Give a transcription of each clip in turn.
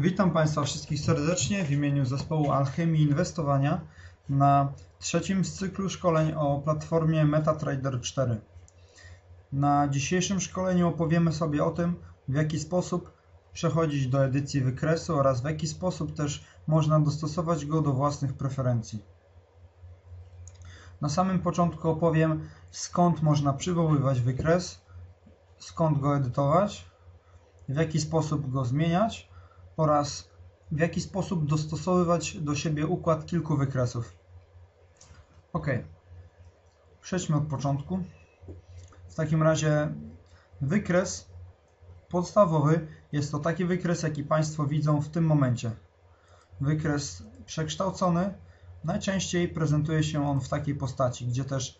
Witam Państwa wszystkich serdecznie w imieniu zespołu Alchemii Inwestowania na trzecim z cyklu szkoleń o platformie MetaTrader 4. Na dzisiejszym szkoleniu opowiemy sobie o tym, w jaki sposób przechodzić do edycji wykresu oraz w jaki sposób też można dostosować go do własnych preferencji. Na samym początku opowiem, skąd można przywoływać wykres, skąd go edytować, w jaki sposób go zmieniać oraz w jaki sposób dostosowywać do siebie układ kilku wykresów. Ok, przejdźmy od początku. W takim razie wykres podstawowy jest to taki wykres, jaki Państwo widzą w tym momencie. Wykres przekształcony. Najczęściej prezentuje się on w takiej postaci, gdzie też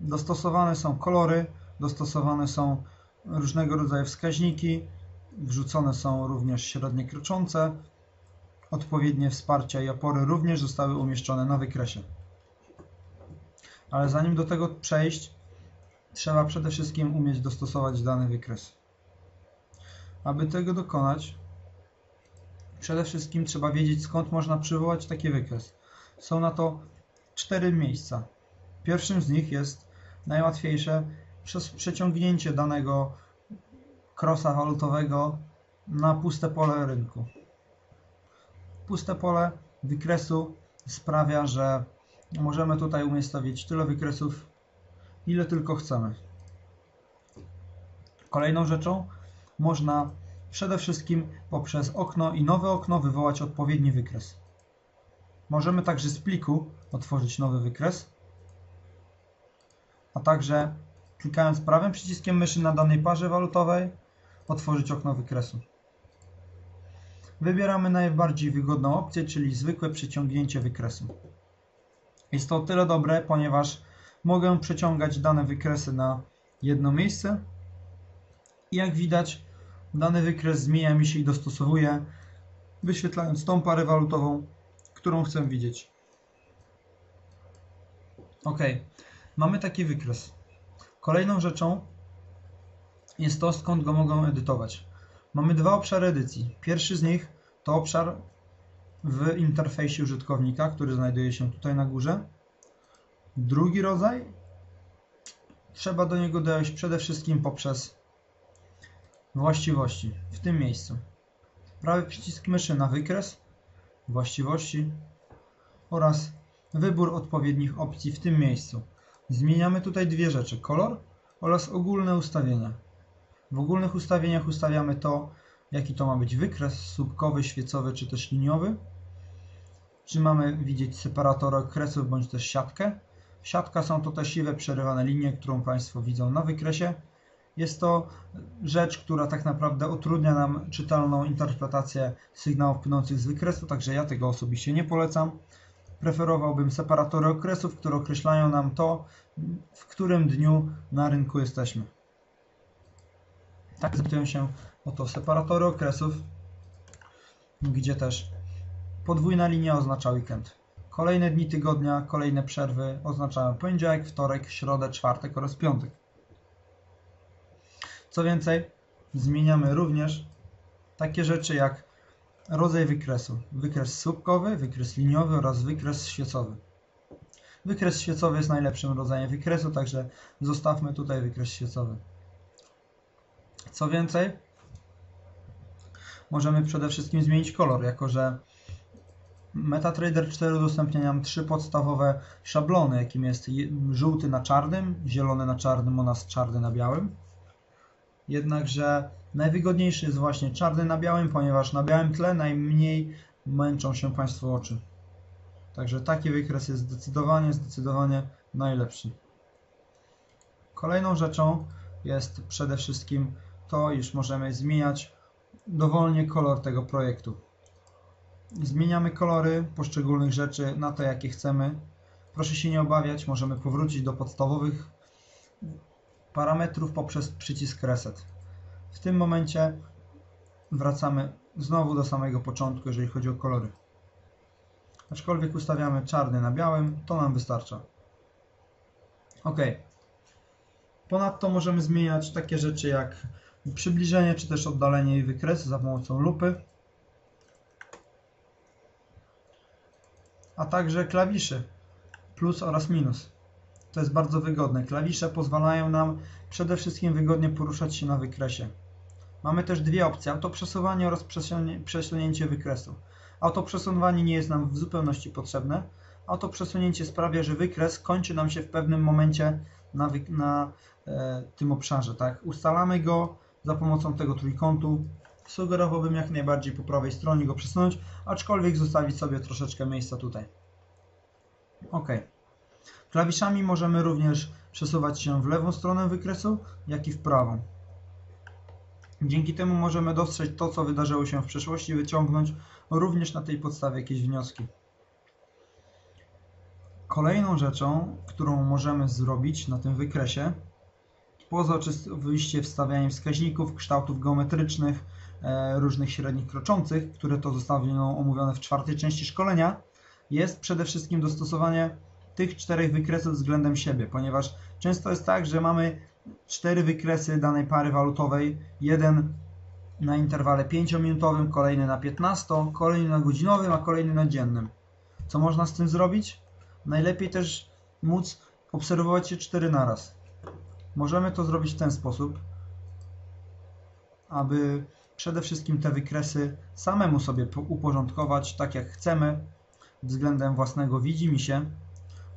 dostosowane są kolory, dostosowane są różnego rodzaju wskaźniki, wrzucone są również średnie kroczące, odpowiednie wsparcia i opory również zostały umieszczone na wykresie. Ale zanim do tego przejść, trzeba przede wszystkim umieć dostosować dany wykres. Aby tego dokonać, przede wszystkim trzeba wiedzieć skąd można przywołać taki wykres. Są na to cztery miejsca. Pierwszym z nich jest najłatwiejsze przez przeciągnięcie danego krosa walutowego na puste pole rynku. Puste pole wykresu sprawia, że możemy tutaj umiejscowić tyle wykresów, ile tylko chcemy. Kolejną rzeczą można przede wszystkim poprzez okno i nowe okno wywołać odpowiedni wykres. Możemy także z pliku otworzyć nowy wykres, a także klikając prawym przyciskiem myszy na danej parze walutowej otworzyć okno wykresu. Wybieramy najbardziej wygodną opcję, czyli zwykłe przeciągnięcie wykresu. Jest to o tyle dobre, ponieważ mogę przeciągać dane wykresy na jedno miejsce i jak widać dany wykres zmienia mi się i dostosowuje, wyświetlając tą parę walutową, którą chcę widzieć. Ok, mamy taki wykres. Kolejną rzeczą jest to, skąd go mogę edytować. Mamy dwa obszary edycji. Pierwszy z nich to obszar w interfejsie użytkownika, który znajduje się tutaj na górze. Drugi rodzaj trzeba do niego dojść przede wszystkim poprzez właściwości w tym miejscu. Prawy przycisk myszy na wykres, właściwości oraz wybór odpowiednich opcji w tym miejscu. Zmieniamy tutaj dwie rzeczy, kolor oraz ogólne ustawienia. W ogólnych ustawieniach ustawiamy to, jaki to ma być wykres, słupkowy, świecowy czy też liniowy. Czy mamy widzieć separator okresów bądź też siatkę. Siatka są to te siwe przerywane linie, którą Państwo widzą na wykresie. Jest to rzecz, która tak naprawdę utrudnia nam czytelną interpretację sygnałów płynących z wykresu, także ja tego osobiście nie polecam. Preferowałbym separatory okresów, które określają nam to, w którym dniu na rynku jesteśmy. Tak prezentują się oto separatory okresów, gdzie też podwójna linia oznacza weekend. Kolejne dni tygodnia, kolejne przerwy oznaczają poniedziałek, wtorek, środę, czwartek oraz piątek. Co więcej, zmieniamy również takie rzeczy jak rodzaj wykresu. Wykres słupkowy, wykres liniowy oraz wykres świecowy. Wykres świecowy jest najlepszym rodzajem wykresu, także zostawmy tutaj wykres świecowy. Co więcej, możemy przede wszystkim zmienić kolor, jako że MetaTrader 4 udostępnia nam trzy podstawowe szablony, jakim jest żółty na czarnym, zielony na czarnym oraz czarny na białym. Jednakże najwygodniejszy jest właśnie czarny na białym, ponieważ na białym tle najmniej męczą się Państwo oczy. Także taki wykres jest zdecydowanie, zdecydowanie najlepszy. Kolejną rzeczą jest przede wszystkim to, iż możemy zmieniać dowolnie kolor tego projektu. Zmieniamy kolory poszczególnych rzeczy na to, jakie chcemy. Proszę się nie obawiać, możemy powrócić do podstawowych parametrów poprzez przycisk Reset. W tym momencie wracamy znowu do samego początku, jeżeli chodzi o kolory. Aczkolwiek ustawiamy czarny na białym, to nam wystarcza. OK. Ponadto możemy zmieniać takie rzeczy jak przybliżenie czy też oddalenie jej wykresu za pomocą lupy. a także klawiszy plus oraz minus. To jest bardzo wygodne. Klawisze pozwalają nam przede wszystkim wygodnie poruszać się na wykresie. Mamy też dwie opcje, autoprzesuwanie oraz przesunięcie wykresu. Autoprzesuwanie nie jest nam w zupełności potrzebne. Autoprzesunięcie sprawia, że wykres kończy nam się w pewnym momencie na, na e, tym obszarze. Tak? Ustalamy go za pomocą tego trójkątu. Sugerowałbym jak najbardziej po prawej stronie go przesunąć, aczkolwiek zostawić sobie troszeczkę miejsca tutaj. OK. Klawiszami możemy również przesuwać się w lewą stronę wykresu, jak i w prawą. Dzięki temu możemy dostrzec to, co wydarzyło się w przeszłości, wyciągnąć również na tej podstawie jakieś wnioski. Kolejną rzeczą, którą możemy zrobić na tym wykresie, poza oczywiście wstawianiem wskaźników, kształtów geometrycznych, e, różnych średnich kroczących, które to zostaną omówione w czwartej części szkolenia, jest przede wszystkim dostosowanie tych czterech wykresów względem siebie, ponieważ często jest tak, że mamy cztery wykresy danej pary walutowej, jeden na interwale 5-minutowym, kolejny na 15, kolejny na godzinowym, a kolejny na dziennym. Co można z tym zrobić? Najlepiej też móc obserwować je cztery naraz. Możemy to zrobić w ten sposób, aby przede wszystkim te wykresy samemu sobie uporządkować tak jak chcemy względem własnego widzi mi się.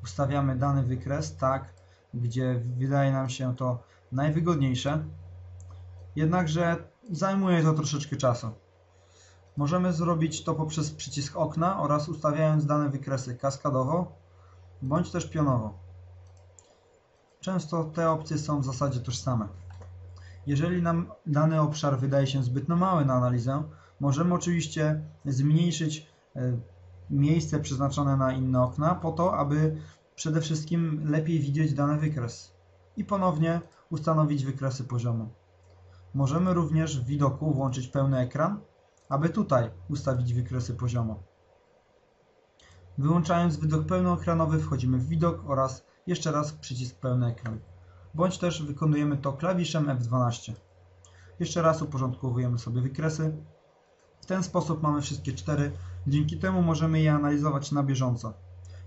Ustawiamy dany wykres tak, gdzie wydaje nam się to najwygodniejsze. Jednakże zajmuje to troszeczkę czasu. Możemy zrobić to poprzez przycisk okna oraz ustawiając dane wykresy kaskadowo bądź też pionowo. Często te opcje są w zasadzie tożsame. Jeżeli nam dany obszar wydaje się zbyt mały na analizę, możemy oczywiście zmniejszyć e, miejsce przeznaczone na inne okna po to, aby przede wszystkim lepiej widzieć dany wykres i ponownie ustanowić wykresy poziomu. Możemy również w widoku włączyć pełny ekran, aby tutaj ustawić wykresy poziomu. Wyłączając widok pełnoekranowy wchodzimy w widok oraz jeszcze raz przycisk pełny ekran. Bądź też wykonujemy to klawiszem F12. Jeszcze raz uporządkowujemy sobie wykresy. W ten sposób mamy wszystkie cztery. Dzięki temu możemy je analizować na bieżąco.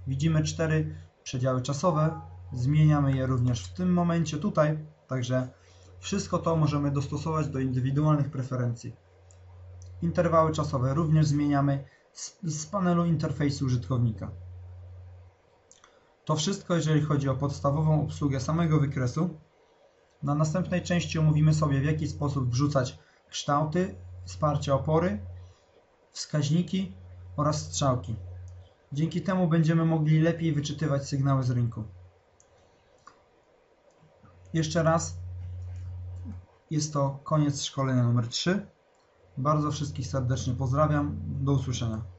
Widzimy cztery przedziały czasowe. Zmieniamy je również w tym momencie tutaj. Także wszystko to możemy dostosować do indywidualnych preferencji. Interwały czasowe również zmieniamy z, panelu interfejsu użytkownika. To wszystko, jeżeli chodzi o podstawową obsługę samego wykresu. Na następnej części omówimy sobie, w jaki sposób wrzucać kształty, wsparcie opory, wskaźniki oraz strzałki. Dzięki temu będziemy mogli lepiej wyczytywać sygnały z rynku. Jeszcze raz, jest to koniec szkolenia numer 3. Bardzo wszystkich serdecznie pozdrawiam. Do usłyszenia.